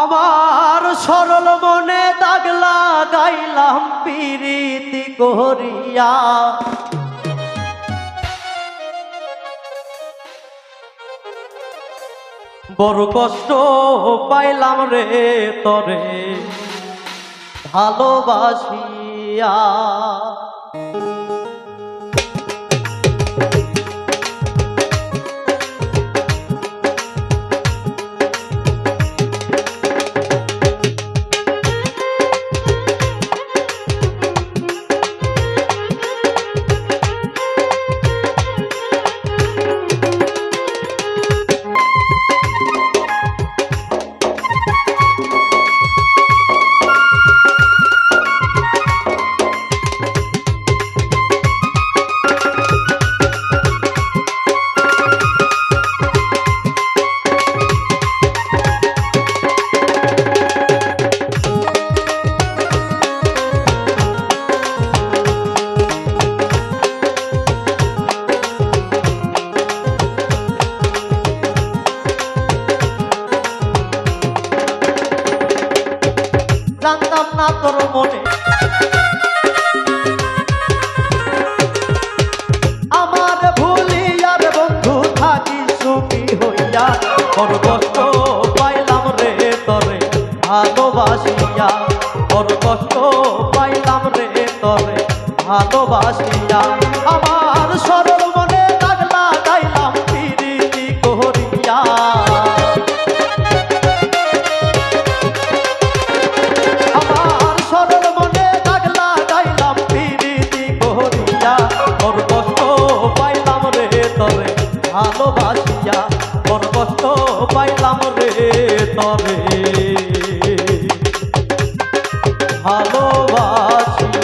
আমার সরল মনে দাগলা লাগাইলাম পিরিতি করিয়া। বড় কষ্ট পাইলাম রে তরে ভালোবাসিয়া। জানতাম না তোর মনে। আমার ভুলিয়ার বন্ধু থাকি সুখী হইয়া বড় কষ্ট পাইলাম রে তরে ভালোবাসিয়া। বড় কষ্ট পাইলাম রে তরে ভালোবাসিয়া। আমার সরল বড় কষ্ট পাইলাম রে তরে ভালোবাসিয়া বড় কষ্ট পাইলাম রে তরে। ভালোবাসিয়া